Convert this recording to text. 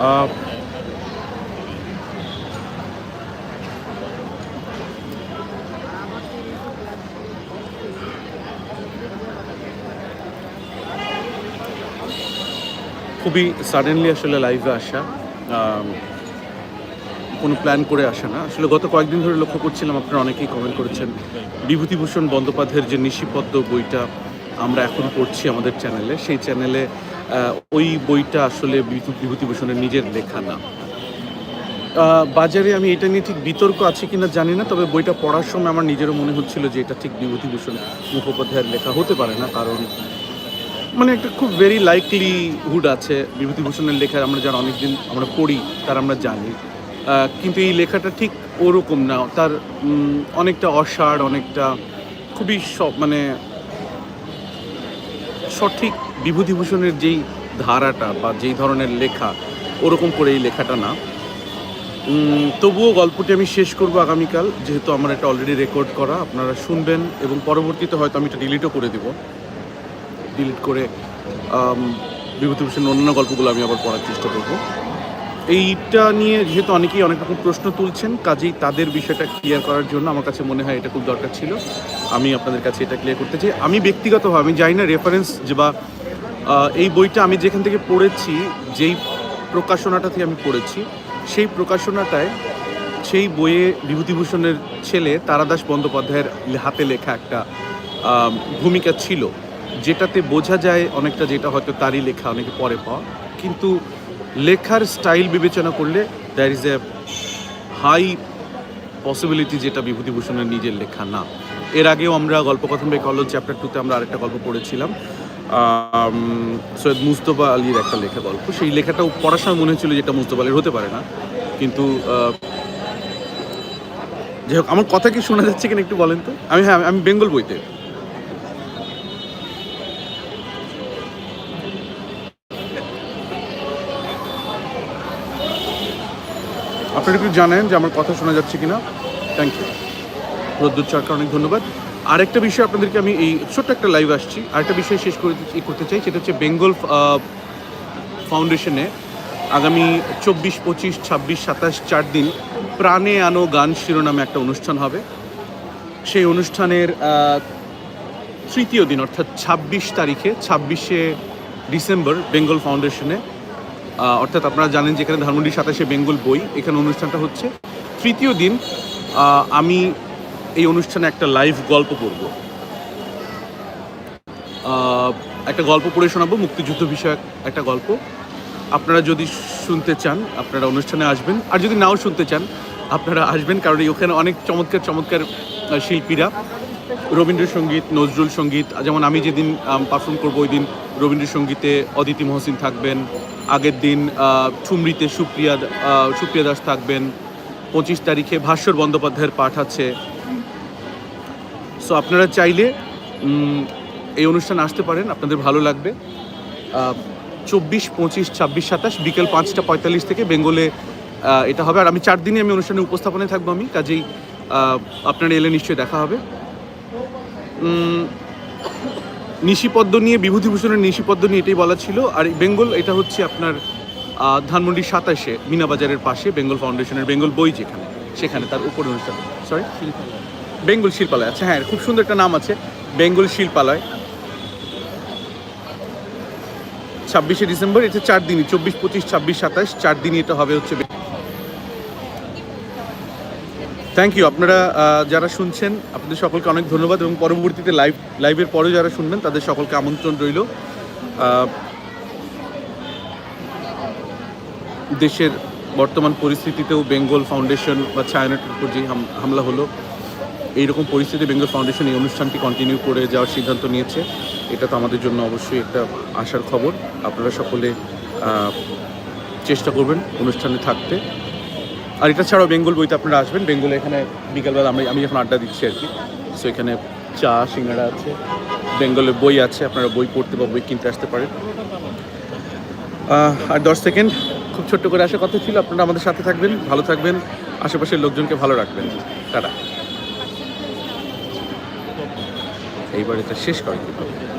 আহ, খুবই সাডেনলি আসলে লাইভে আসা। কোনো প্ল্যান করে আসা না। আসলে গত কয়েকদিন ধরে লক্ষ্য করছিলাম আপনারা অনেকেই কমেন্ট করেছেন বিভূতিভূষণ বন্দ্যোপাধ্যায়ের যে নিশিপদ্ম বইটা আমরা এখন পড়ছি আমাদের চ্যানেলে সেই চ্যানেলে ওই বইটা আসলে বিভূ- বিভূতিভূষণের নিজের লেখা না। বাজারে আমি এটা নিয়ে ঠিক বিতর্ক আছে কিনা জানি না, তবে বইটা পড়ার সময় আমার নিজেরও মনে হচ্ছিল যে এটা ঠিক বিভূতিভূষণ মুখোপাধ্যায়ের লেখা হতে পারে না, কারণ মানে একটা খুব ভেরি লাইকলি হুড আছে বিভূতিভূষণের লেখা আমরা যারা অনেকদিন আমরা পড়ি, তার আমরা জানি। কিন্তু এই লেখাটা ঠিক ওরকম না, তার অনেকটা অসাড়, অনেকটা খুবই সব মানে সঠিক বিভূতিভূষণের যেই ধারাটা বা যেই ধরনের লেখা, ওরকম করে এই লেখাটা না। তবুও গল্পটি আমি শেষ করব আগামীকাল, যেহেতু আমার এটা অলরেডি রেকর্ড করা, আপনারা শুনবেন এবং পরবর্তীতে হয়তো আমি এটা ডিলিটও করে দিব। ডিলিট করে বিভূতিভূষণের বিভূতিভূষণ অন্যান্য গল্পগুলো আমি আবার পড়ার চেষ্টা করব। এইটা নিয়ে যেহেতু অনেকেই অনেক রকম প্রশ্ন তুলছেন, কাজেই তাদের বিষয়টা ক্লিয়ার করার জন্য আমার কাছে মনে হয় এটা খুব দরকার ছিল। আমি আপনাদের কাছে এটা ক্লিয়ার করতে চাই। আমি ব্যক্তিগতভাবে, আমি জানি না রেফারেন্স বা এই বইটা আমি যেখান থেকে পড়েছি, যেই প্রকাশনাটা থেকে আমি পড়েছি, সেই প্রকাশনাটায় সেই বইয়ে বিভূতিভূষণের ছেলে তারাদাস বন্দ্যোপাধ্যায়ের হাতে লেখা একটা ভূমিকা ছিল, যেটাতে বোঝা যায় অনেকটা যেটা হয়তো তারই লেখা অনেকে পরে পাওয়া। কিন্তু লেখার স্টাইল বিবেচনা করলে there is a high possibility যেটা বিভূতিভূষণের নিজের লেখা না। এর আগেও আমরা গল্পকথন বাই কলেজ চ্যাপ্টার টুতে আমরা আরেকটা গল্প পড়েছিলাম। সৈয়দ মুস্তফা আলীর একটা লেখা গল্প। সেই লেখাটাও পড়ার সময় মনে হচ্ছিল যেটা মুস্তফা আলীর হতে পারে না। কিন্তু যাই হোক, আমার কথা কি শোনা যাচ্ছে কিনা একটু বলেন তো? আমি হ্যাঁ আমি বেঙ্গল বইতে। আপনারা একটু জানেন যে আমার কথা শোনা যাচ্ছে কিনা? থ্যাংক ইউ রোদ্দুর সরকার অনেক ধন্যবাদ। আরেকটা বিষয় আপনাদেরকে আমি এই ছোট্ট একটা লাইভ আসছি। আরেকটা বিষয় শেষ করে করতে চাই, সেটা হচ্ছে বেঙ্গল ফাউন্ডেশনে আগামী চব্বিশ, পঁচিশ, ছাব্বিশ, সাতাশ, চার দিন প্রাণে আনো গান শিরোনামে একটা অনুষ্ঠান হবে। সেই অনুষ্ঠানের তৃতীয় দিন, অর্থাৎ ছাব্বিশ তারিখে, ছাব্বিশে ডিসেম্বর বেঙ্গল ফাউন্ডেশনে অর্থাৎ আপনারা জানেন যেখানে ধানমন্ডি সাতাশে বেঙ্গল বই, এখানে অনুষ্ঠানটা হচ্ছে। তৃতীয় দিন আমি এই অনুষ্ঠানে একটা লাইভ গল্প পড়ব। একটা গল্প পড়ে শোনাবো, মুক্তিযুদ্ধ বিষয়ক একটা গল্প। আপনারা যদি শুনতে চান, আপনারা অনুষ্ঠানে আসবেন। আর যদি নাও শুনতে চান, আপনারা আসবেন, কারণ ওখানে অনেক চমৎকার চমৎকার শিল্পীরা। রবীন্দ্রসঙ্গীত, নজরুল সংগীত, যেমন আমি যেদিন পারফর্ম করব ওই দিন রবীন্দ্রসঙ্গীতে অদিতি মহসিন থাকবেন। আগের দিন ঠুমরিতে সুপ্রিয়া সুপ্রিয়া দাস থাকবেন। পঁচিশ তারিখে ভাস্বর বন্দ্যোপাধ্যায়ের পাঠ আছে। সো আপনারা চাইলে এই অনুষ্ঠান আসতে পারেন, আপনাদের ভালো লাগবে। চব্বিশ, পঁচিশ, ছাব্বিশ, সাতাশ, বিকেল পাঁচটা পঁয়তাল্লিশ থেকে বেঙ্গলে এটা হবে। আর আমি চার দিনই আমি অনুষ্ঠানে উপস্থাপনায় থাকব আমি, কাজেই আপনারা এলে নিশ্চয়ই দেখা হবে। নিশিপদ্ম নিয়ে, বিভূতিভূষণের নিশিপদ্ম নিয়ে এটাই বলা ছিল। আর বেঙ্গল, এটা হচ্ছে আপনার ধানমন্ডি সাতাশে, মিনাবাজারের পাশে, বেঙ্গল ফাউন্ডেশনের বেঙ্গল বই যেখানে, সেখানে, তার উপরে অনুষ্ঠান। সরি বেঙ্গল শিল্পালয় আচ্ছা হ্যাঁ খুব সুন্দর একটা নাম আছে, বেঙ্গল শিল্পালয়। ছাব্বিশে ডিসেম্বর, এটা চার দিনই, চব্বিশ, পঁচিশ, ছাব্বিশ, সাতাশ, চার দিনই এটা হবে হচ্ছে থ্যাংক ইউ আপনারা যারা শুনছেন, আপনাদের সকলকে অনেক ধন্যবাদ এবং পরবর্তীতে লাইভ লাইভের পরেও যারা শুনবেন, তাদের সকলকে আমন্ত্রণ রইল। দেশের বর্তমান পরিস্থিতিতেও বেঙ্গল ফাউন্ডেশন বা ছায়ানটের উপর যে হামলা হলো এইরকম পরিস্থিতি বেঙ্গল ফাউন্ডেশন এই অনুষ্ঠানটি কন্টিনিউ করে যাওয়ার সিদ্ধান্ত নিয়েছে, এটা তো আমাদের জন্য অবশ্যই একটা আশার খবর। আপনারা সকলে চেষ্টা করবেন অনুষ্ঠানে থাকতে। আর এটা ছাড়াও বেঙ্গল বইতে আপনারা আসবেন। বেঙ্গলে এখানে বিকালবেলা আমি আমি এখন আড্ডা দিচ্ছি আর কি সো এখানে চা সিঙ্গাড়া আছে বেঙ্গলের বই আছে, আপনারা বই পড়তে বা বই কিনতে আসতে পারেন। আর দশ সেকেন্ড, খুব ছোট্ট করে আসার কথা ছিল, আপনারা আমাদের সাথে থাকবেন, ভালো থাকবেন, আশেপাশের লোকজনকে ভালো রাখবেন। তারা এইবার এটা শেষ করে কীভাবে